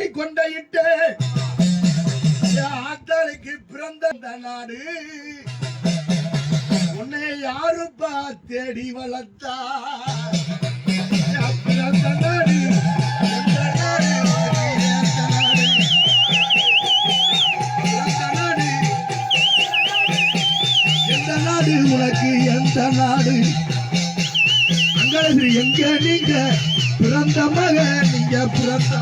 ஏறி கொண்டையிட்டு ஆத்தாளுக்கு பிறந்த இந்த நாடு. உன்னை யாருப்பா தேடி வளர்த்தா? பிறந்த நாடு, நாடு, நாடு. பிறந்த எந்த நாடு? உனக்கு எந்த நாடு? அங்கே எங்க நீங்க? பிறந்த மக நீங்க பிறந்த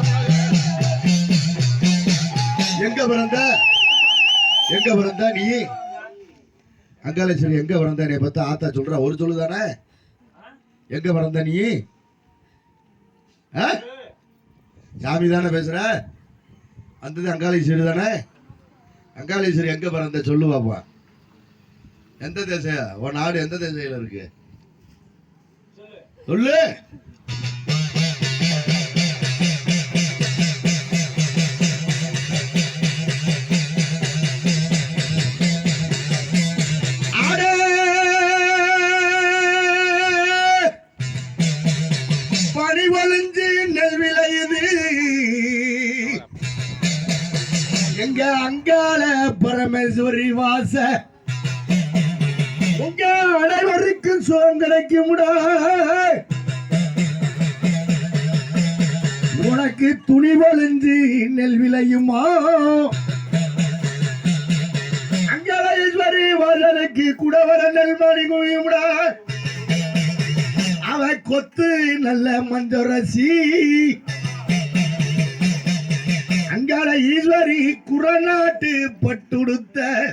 எங்க பிறந்த? எங்க பிறந்த நீ? அங்காலேஸ்வரி எங்க பிறந்த? நீ பார்த்தா ஆத்தா சொல்ற ஒரு சொல்லு தானே எங்க பிறந்த நீ? ஆ? சாமி தானே பேசுற? வந்தது அங்காளேஸ்வரி தானே? அங்காளேஸ்வரி எங்க பிறந்த? சொல்லு பாப்பா. எந்த தேசம் உன் நாடு எந்த தேசையில இருக்கு? சொல்லு. எங்க அங்கால பரமேஸ்வரி வாச? உங்க அனைவருக்கும் சுகம் கிடைக்கும்டா. உனக்கு துணி வலிஞ்சு நெல் விளையுமா? அங்கலேஸ்வரி வாசலுக்கு குடவர நெல்மணி குவியும்டா. அவ கொத்து நல்ல மஞ்சரசி ஈஸ்வரி குரநாட்டு பட்டுடுத்த.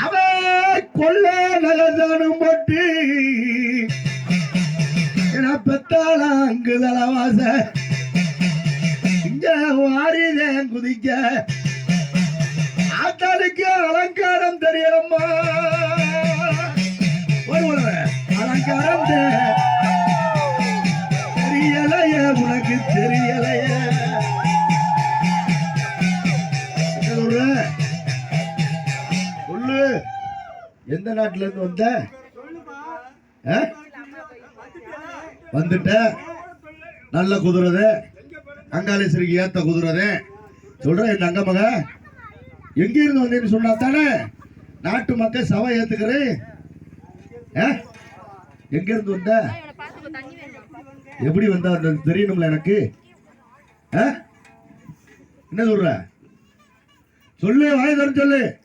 அவ கொல்ல நல்லதானு போட்டு. என பெத்தாள அங்கு தலவாச. இங்க வாரிதேன் குதிக்க. ஆத்தாளுக்கு அலங்காரம் தெரியலம்மா. அலங்காரம் தெ- தெரியலைய உனக்கு தெரியலை. எந்த நாட்டுல இருந்து வந்த? ஆ? வந்துட்ட. நல்ல குதிரது. அங்காளேஸ்வரிக்கு ஏத்த குதிரது. சொல்ற என் அங்க மக? எங்க இருந்து வந்தேன்னு சொன்னா தானே? நாட்டு மக்கள் சபை ஏத்துக்கிறேன் ஆ? எங்க இருந்து வந்த? எப்படி வந்தா அந்த தெரியணும்ல எனக்கு. ஆ? என்ன சொல்ற? சொல்லு வாய் தரும் சொல்லு.